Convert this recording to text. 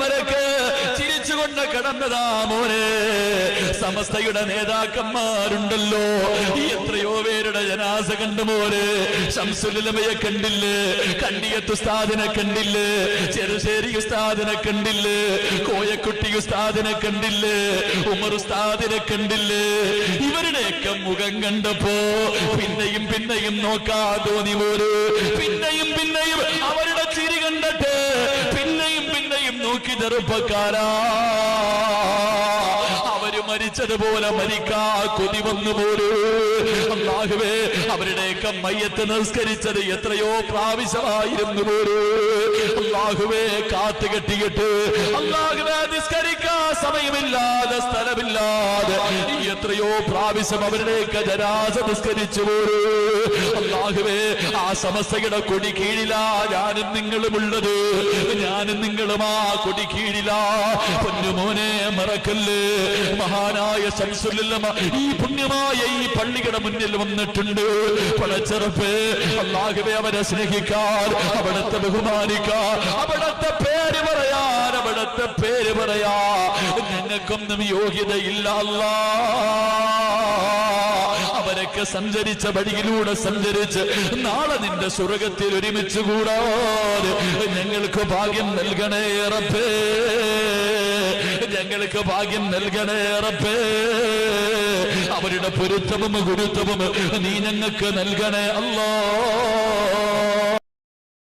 വരക്ക് ചിരിച്ചുകൊണ്ട് കടന്നതാ മോനെ. സമസ്തയുടെ നേതാക്കന്മാരുണ്ടല്ലോ. എത്രയോ പേരുടെ ജനാസ കണ്ടു മോനെ. ശംസുലമയെ കണ്ടില്ലേ? കണ്ടിയത്ത് ഉസ്താദിനെ കണ്ടില്ലേ? ചെറുശ്ശേരി ഉസ്താദിനെ കണ്ടില്ലേ? കോയക്കുട്ടി ഉസ്താദിനെ കണ്ടില്ലേ? ഉമർ ഉസ്താദിനെ കണ്ടില്ലേ? ഇവരുടെയൊക്കെ മുഖം കണ്ടപ്പോ പിന്നെയും പിന്നെയും നോക്കാ തോന്നി പോര് പിന്നെയും പിന്നെയും അവരുടെ ചിരി കണ്ടിട്ട് പിന്നെയും പിന്നെയും നോക്കി ചെറുപ്പക്കാരാ അവർ മരിച്ചതുപോലെ മരിക്കാ കൊതി വന്നു പോരൂ അള്ളാഹുവേ അവരുടെയൊക്കെ മയ്യത്ത് നിസ്കരിച്ചത് എത്രയോ പ്രാവശ്യമായിരുന്നു പോലും. അള്ളാഹുവേ കാത്തു കെട്ടിയിട്ട് അള്ളാഹുവേ സമയമില്ലാതെ സ്ഥലമില്ലാതെ എത്രയോ പ്രാവശ്യം അവരുടെയൊക്കെ ജനാസ നിസ്കരിച്ചു പോരൂ. അള്ളാഹുവേ ആ സമസ്തയുടെ കൊടി കീഴിലാ ഞാനും നിങ്ങളും ഉള്ളത്. ഞാനും നിങ്ങളും ആ കൊടി കീഴിലാ. പൊന്നുമോനെ മറക്കല്ലേ? മഹാനായ ശംസുല്ലമ ഈ പുണ്യമായ ഈ പള്ളിയുടെ മുന്നിൽ വന്നിട്ടുണ്ട്. പടച്ചെറുപ്പ് അള്ളാഹുവേ അവരെ സ്നേഹിക്കാൻ അവിടത്തെ ബഹുമാനിക്കാൻ അവിടത്തെ പേര് പറയാൻ അവിടത്തെ പേര് പറയാ ഞങ്ങൾക്കൊന്നും യോഗ്യതയില്ല അവരൊക്കെ സഞ്ചരിച്ച വഴിയിലൂടെ സഞ്ചരിച്ച് നാളെ നിന്റെ സ്വർഗത്തിൽ ഒരുമിച്ച് കൂടാതെ ഞങ്ങൾക്ക് ഭാഗ്യം നൽകണേ റബ്ബേ. ഞങ്ങൾക്ക് ഭാഗ്യം നൽകണേ റബ്ബേ. അവരുടെ പൊരുത്തവും ഗുരുത്വവും നീ ഞങ്ങൾക്ക് നൽകണേ അല്ലോ.